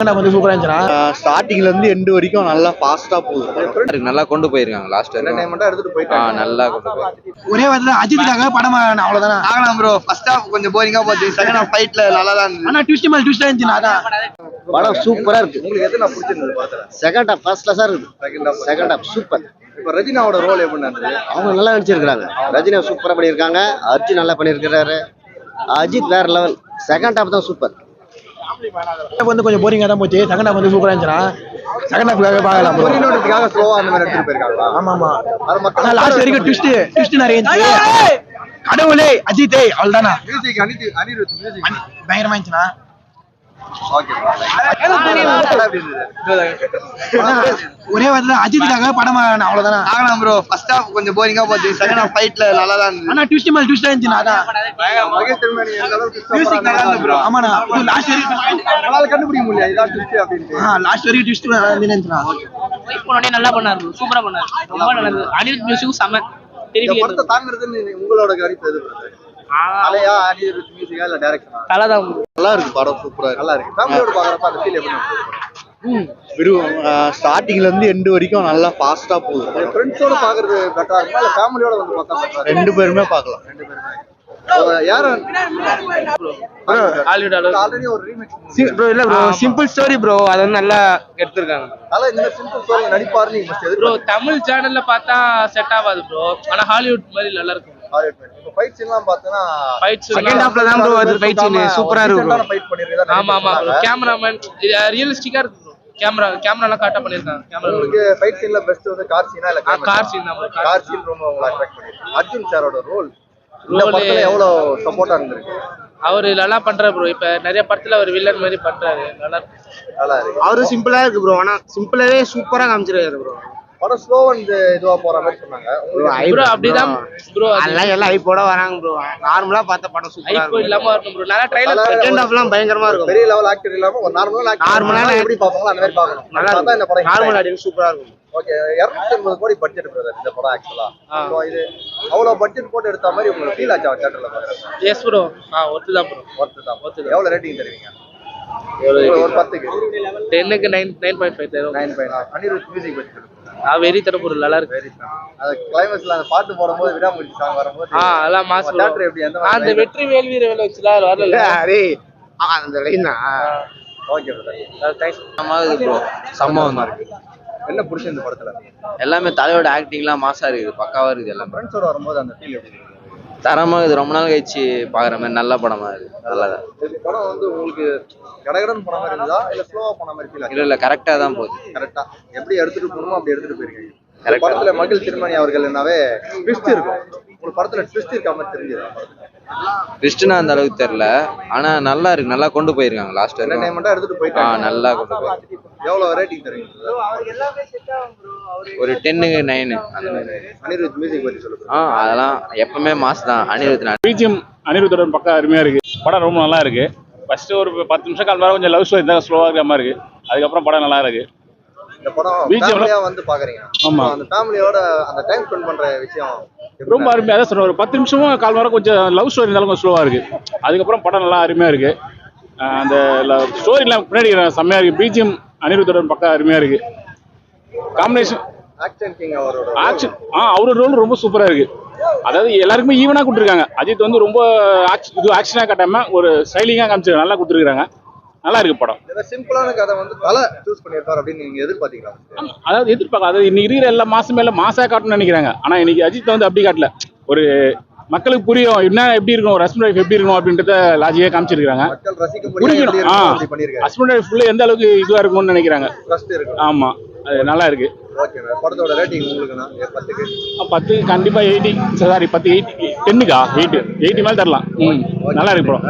Second வந்து சூப்பரா இருந்துச்சுண்ணா ஸ்டார்டிங்ல இருந்து எண்டு வரைக்கும் நல்லா ஃபாஸ்டா போகுது. நல்லா கொண்டு போயிருக்காங்க லாஸ்ட் என்டர்டைன்மெண்டா எடுத்துட்டு போயிட்டாங்க. நல்லா கொண்டு போயிருக்காங்க ஒரே வாரத்துல அஜித்துக்காக படம் அவ்வளவுதானா? ஆகலாம் ப்ரோ ஃபர்ஸ்ட் ஹாஃப் கொஞ்சம் போரிங்கா போச்சு. செகண்ட் ஹாஃப் ஃபைட்ல நல்லா தான் இருந்தது. ஆனா ட்விஸ்ட் மேல ட்விஸ்டா இருந்துச்சுண்ணா அதான். படம் சூப்பரா இருக்கு. உங்களுக்கு எது நான் பிடிச்சிருந்தது படத்துல? செகண்ட் ஹாஃப் ஃபர்ஸ்ட் கிளாஸா இருக்கு. Second half second half super இப்போ ரஜினாவோட ரோல் எப்படி அவங்க நல்லா நடிச்சிருக்காங்க ரஜினி சூப்பரா பண்ணியிருக்காங்க. அர்ஜுன் நல்லா பண்ணியிருக்கிறாரு. அஜித் வேற லெவல் செகண்ட் ஹாஃப் தான் சூப்பர் வந்து கொஞ்சம் போரிங்கா தான் போச்சு. செகண்ட் ஹாஃப் வந்து சூப்பரா இருந்துச்சுண்ணா செகண்ட் ஹாஃப்காக பார்க்கலாம் ஸ்லோவா அந்த மாதிரி எடுத்துட்டு போயிருக்காங்களா? ஆமா ஆமா ஆனா லாஸ்ட் வரைக்கும் ட்விஸ்ட் ட்விஸ்ட் நிறைய இருந்துச்சு. கடவுளே அஜித்தே அவ்வளவுதானா? மியூசிக் அனிருத் அனிருத் மியூசிக் பயங்கரமா இருந்தது ஒரே வாரத்துல அஜித்துக்காக படம் அவ்வளவுதானா? ஆகலாம் ப்ரோ ஃபர்ஸ்ட் ஹாஃப் கொஞ்சம் போரிங்கா போச்சு. செகண்ட் ஹாஃப் ஃபைட்ல நல்லா தான் இருந்தது. ஆனா ட்விஸ்ட் மேல ட்விஸ்டா இருந்துச்சுண்ணா அதான். மியூசிக் நல்லா இருந்தது ப்ரோ ஆமாண்ணா. இது லாஸ்ட் வரைக்கும் நம்மளால கண்டுபிடிக்க முடியல. இதான் ட்விஸ்ட் அப்படின்ட்டு. ஆ லாஸ்ட் வரைக்கும் ட்விஸ்ட் இருந்துச்சுண்ணா ஃபைட் பண்ணோடனே நல்லா பண்ணாரு bro. சூப்பரா பண்ணாரு. ரொம்ப நல்லது அனிருத் மியூசிக்கும் செம. இந்த திருப்பி படத்தை தாங்குறதுன்னு உங்களோட கருத்து எது? கலையா அனிருத் மியூசிக்கா இல்ல டைரக்ஷனா தலை தான் bro. நல்லா இருக்கு படம் சூப்பரா நல்லா இருக்கு. ஃபேமிலியோட பாக்குறப்ப அந்த ஃபீல் எப்படி ஸ்டார்டிங்ல இருந்து எண்டு வரைக்கும் நல்லா ஃபாஸ்டா போகுது ஃப்ரெண்ட்ஸோட பாக்குறது பெட்டரா இருக்குமா? இல்ல ஃபேமிலியோட வந்து பார்த்தா ரெண்டு பேருமே பார்க்கலாம். ரெண்டு பேருமே. சிம்பிள் ஸ்டோரி ப்ரோ அதை வந்து நல்லா எடுத்திருக்காங்க. அதனால இந்த சிம்பிள் ஸ்டோரி நடிப்பாருன்னு நீங்க ஃபர்ஸ்ட் ப்ரோ எதிர்பார்த்தீங்க தமிழ் சேனல்ல பார்த்தா செட் ஆகாது ப்ரோ ஆனா ஹாலிவுட் மாதிரி நல்லா இருக்கும். இப்போ ஃபைட் சீன்லாம் பார்த்தனா தான் அது scene சூப்பரா இருக்கும் bro. ஃபைட் பண்ணிருக்கா ஆமா ஆமா. கேமராமேன் ரியலிஸ்டிக்கா இருக்கு ப்ரோ கேமரா கேமராலாம் காட்ட பண்ணிருக்காங்க கேமரா உங்களுக்கு ஃபைட் சீன்ல பெஸ்ட் வந்து கார் சீனா இல்ல கார் சீன் தான். கார் சீன் ரொம்ப உங்களை அட்ராக்ட் பண்ணிருக்கு. அர்ஜுன் சாரோட ரோல் இந்த Role- படத்துல எவ்வளவு சப்போர்ட்டா இருந்திருக்கு? அவரு நல்லா பண்றாரு ப்ரோ இப்ப நிறைய படத்துல அவர் வில்லன் மாதிரி பண்றாரு. நல்லா இருக்கு. நல்லா இருக்கு. அவரும் சிம்பிளா இருக்கு ப்ரோ ஆனா சிம்பிளாவே சூப்பரா காமிச்சிருக்காரு ப்ரோ படம் ஸ்லோ வந்து இதுவா போற மாதிரி சொன்னாங்க. ப்ரோ அப்படிதான் ப்ரோ அதெல்லாம் எல்லாம் ஐப்போட வராங்க ப்ரோ நார்மலா பார்த்த படம் சூப்பரா ஐப்போ இருக்கும். இல்லாம வரணும் ப்ரோ நல்லா ட்ரைலர் செகண்ட் ஹாஃப்லாம் பயங்கரமா இருக்கும். பெரிய லெவல் ஆக்டர் இல்லாம ஒரு நார்மலா ஆன எப்படி பாப்பாங்களோ அந்த மாதிரி பார்க்கணும். நல்லா நல்லா இந்த படம் நார்மல் ஆடியன்ஸ் சூப்பரா இருக்கும். ஓகே இருநூத்தி ஐம்பது கோடி பட்ஜெட் பிரதர் இந்த படம் ஆக்சுவலா ஸோ இது அவ்வளவு பட்ஜெட் போட்டு எடுத்த மாதிரி உங்களுக்கு ஃபீல் ஆச்சா தேட்டர்ல எஸ் ப்ரோ ஆ ஒத்து தான் ப்ரோ தான். எவ்வளவு ரேட்டிங் தருவீங்க? ஒரு பத்துக்கு. டென்னுக்கு நைன் நைன் பாயிண்ட் ஃபைவ் தரும் நைன் பாயிண்ட் அனிருத் மியூசிக் பற்றி சொல்லுங்க. ஆ வெரி தர பொருள் நல்லா இருக்கு. வெரி அது கிளைமேக்ஸ்ல அந்த பாட்டு போடும்போது விடாமுடி சாங் வரும்போது ஆ அதெல்லாம் மாஸ் எப்படி? அந்த வெற்றி வேல் வீர வேலை வச்சுல வரல அரே அந்த லைன் ஓகே தேங்க்ஸ் ப்ரோ சம்பவம் இருக்கு என்ன பிடிச்ச இந்த படத்துல? எல்லாமே தலையோட ஆக்டிங்லாம் மாசா இருக்குது பக்காவா இருக்குது எல்லாமே. ஃப்ரெண்ட்ஸோட வரும்போது அந்த ஃபீல் எப்படி? இருக்கு தரமா இருக்குது ரொம்ப நாள் கழிச்சு பாக்குற மாதிரி நல்ல படமா இருக்கு நல்லா தான் படம் வந்து உங்களுக்கு கடகடன் போன மாதிரி இருந்ததா? இல்ல ஸ்லோவா போன மாதிரி ஃபீல் இல்ல இல்ல கரெக்டா தான் போகுது. கரெக்டா எப்படி எடுத்துட்டு போகணுமோ அப்படி எடுத்துட்டு போயிருக்கீங்க. படத்துல மகிழ் திருமணி அவர்கள் என்னாவே ட்விஸ்ட் இருக்கும். ஒரு படத்துல ட்விஸ்ட் இருக்காம தெரிஞ்சது. ரிஸ்ட்னா அந்த அளவுக்கு தெரியல. ஆனா நல்லா இருக்கு. நல்லா கொண்டு போயிருக்காங்க லாஸ்ட் வரைக்கும். என்டர்டைன்மெண்டா எடுத்துட்டு ஆ போயிட்டாங்க. நல்லா கொண்டு போயிருக்காங்க எவ்வளவு ரேட்டிங் தருவீங்க? ஒரு டென்னுக்கு நைனு அந்த மாதிரி. அனிருத் மியூசிக் பத்தி சொல்லுங்க. ஆ அதெல்லாம் எப்பவுமே மாஸ் தான். அனிருத் பிஜிஎம் அனிருத்தோட பக்கம் அருமையாக இருக்கு. படம் ரொம்ப நல்லா இருக்கு. ஃபர்ஸ்ட் ஒரு பத்து நிமிஷம் கால் நேரம் கொஞ்சம் லவ் ஸ்டோரி தான் ஸ்லோவாக இருக்கிற மாதிரி இருக்கு. அதுக்கப்புறம் படம் நல்லா இருக்கு. இந்த படம் BGM ல- ஃபேமிலியா வந்து பாக்குறீங்க. ஆமா. அந்த ஃபேமிலியோட அந்த டைம் ஸ்பெண்ட் பண்ற விஷயம் எப்படி ரொம்ப அருமையாக அதான் சொன்ன ஒரு பத்து நிமிஷமும் கால் நேரம் கொஞ்சம் லவ் ஸ்டோரி இருந்தாலும் கொஞ்சம் ஸ்லோவாக இருக்கு. அதுக்கப்புறம் படம் நல்லா அருமையாக இருக்கு. அந்த ஸ்டோரிலாம் பின்னாடி செம்மையாக இருக்கு. பிஜிஎம் அனிருத்தோட பக்கம் அருமையாக இருக்கு. காம்பினேஷன் ஆக்ஷன் ஆக்ஷன் ஆ அவரோட ரோல் ரொம்ப சூப்பராக இருக்கு. அதாவது எல்லாருக்குமே ஈவனாக கொடுத்துருக்காங்க. அஜித் வந்து ரொம்ப ஆக்ஷன் இது ஆக்ஷனாக காட்டாம ஒரு ஸ்டைலிங்காக காமிச்சு நல்லா கொடுத்துருக்காங்க நல்லா இருக்கு படம் சிம்பிளான கதை வந்து தலை சூஸ் பண்ணியிருப்பார் அப்படின்னு நீங்க எதிர்பார்த்தீங்களா? ஆமா, அதாவது எதிர்பார்க்க அதாவது இன்னைக்கு இருக்கிற எல்லா மாசமே எல்லாம் மாசா காட்டணும்னு நினைக்கிறாங்க. ஆனா இன்னைக்கு அஜித் வந்து அப்படி காட்டல. ஒரு மக்களுக்கு புரியும். என்ன எப்படி இருக்கும் ஒரு ஹஸ்பண்ட் ஒய்ஃப் எப்படி இருக்கும் அப்படின்றத லாஜிக்கா காமிச்சிருக்காங்க புரியணும் ஹஸ்பண்ட் ஒய்ஃப்ல எந்த அளவுக்கு இதுவா இருக்கும்னு நினைக்கிறாங்க. ஆமா அது நல்லா இருக்கு. படத்தோட ரேட்டிங் பத்துக்கு. பத்து கண்டிப்பா எயிட்டி சாரி பத்து எயிட்டி டென்னுக்கா எயிட்டி எயிட்டி மேல தரலாம். நல்லா இருக்கு படம்.